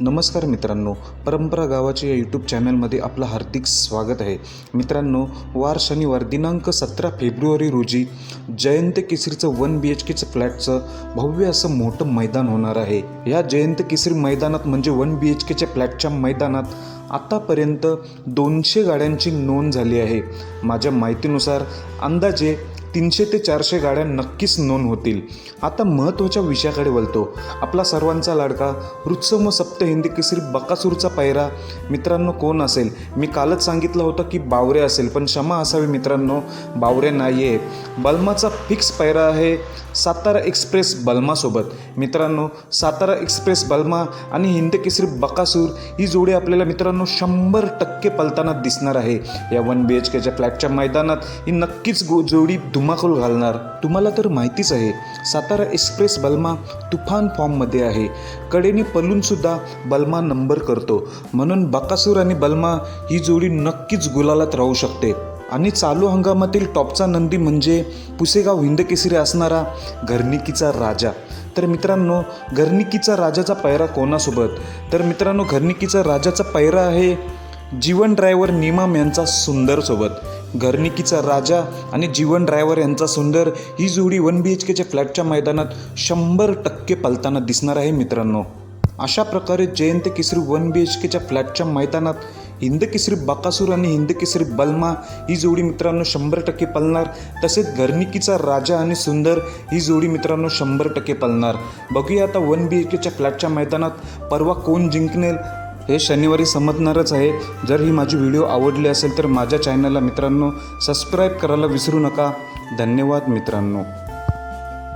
नमस्कार मित्रांनो परंपरा गावाच्या या यूट्यूब चॅनलमध्ये आपलं हार्दिक स्वागत आहे. मित्रांनो वार शनिवार दिनांक सतरा फेब्रुवारी रोजी जयंत केसरीचं वन बी एच केचं फ्लॅटचं भव्य असं मोठं मैदान होणार आहे. या जयंत केसरी मैदानात म्हणजे वन बी एच केच्या फ्लॅटच्या मैदानात आतापर्यंत दोनशे गाड्यांची नोंद झाली आहे. माझ्या माहितीनुसार अंदाजे तीनशे ते चारशे गाड्या नक्कीच नोंद होतील. आता महत्त्वाच्या विषयाकडे वळतो. आपला सर्वांचा लाडका रुत्सम व सप्त हिंदी केसरी बकासूरचा पायरा. मित्रांनो कोण असेल? मी कालच सांगितलं होतं की बावरे असेल पण क्षमा असावी मित्रांनो बावरे नाही आहे बल्माचा फिक्स पायरा आहे सातारा एक्सप्रेस बल्मासोबत मित्रांनो सातारा एक्सप्रेस बल्मा आणि हिंद केसरी बकासूर ही जोडी आपल्याला मित्रांनो शंभर टक्के पलताना दिसणार आहे. या वन बी एच केच्या फ्लॅटच्या मैदानात ही नक्कीच गो जोडी धुमाकूळ घालणार. तुम्हाला तर माहितीच आहे सातारा एक्सप्रेस बल्मा तुफान फॉर्ममध्ये आहे. कडेने पलूनसुद्धा बल्मा नंबर करतो. म्हणून बकासूर आणि बल्मा ही जोडी नक्कीच गुलालात राहू शकते. आणि चालू हंगामातील टॉपचा नंदी म्हणजे पुसेगाव हिंदकेसरी असणारा घरनिकीचा राजा. तर मित्रांनो घरनिकीचा राजाचा पैरा कोणासोबत? तर मित्रांनो घरनिकीचा राजाचा पैरा आहे जीवन ड्रायव्हर निमाम यांचा सुंदरसोबत. घरनिकीचा राजा आणि जीवन ड्रायव्हर यांचा सुंदर ही जोडी वन बी एच केच्या फ्लॅटच्या मैदानात शंभर टक्के पलताना दिसणार आहे मित्रांनो. अशा प्रकारे Jayant Kesari one B H केच्या फ्लॅटच्या मैदानात हिंद केसरी बकासूर आणि हिंद केसरी बल्मा ही जोडी मित्रांनो शंभर टक्के पलणार. तसेच घरनिकीचा राजा आणि सुंदर ही जोडी मित्रांनो शंभर टक्के पलणार. बघूया आता वन बी एच केच्या फ्लॅटच्या मैदानात परवा कोण जिंकणेल हे शनिवारी समजणारच आहे. जर ही माझी व्हिडिओ आवडली असेल तर माझ्या चॅनलला मित्रांनो सबस्क्राईब करायला विसरू नका. धन्यवाद मित्रांनो.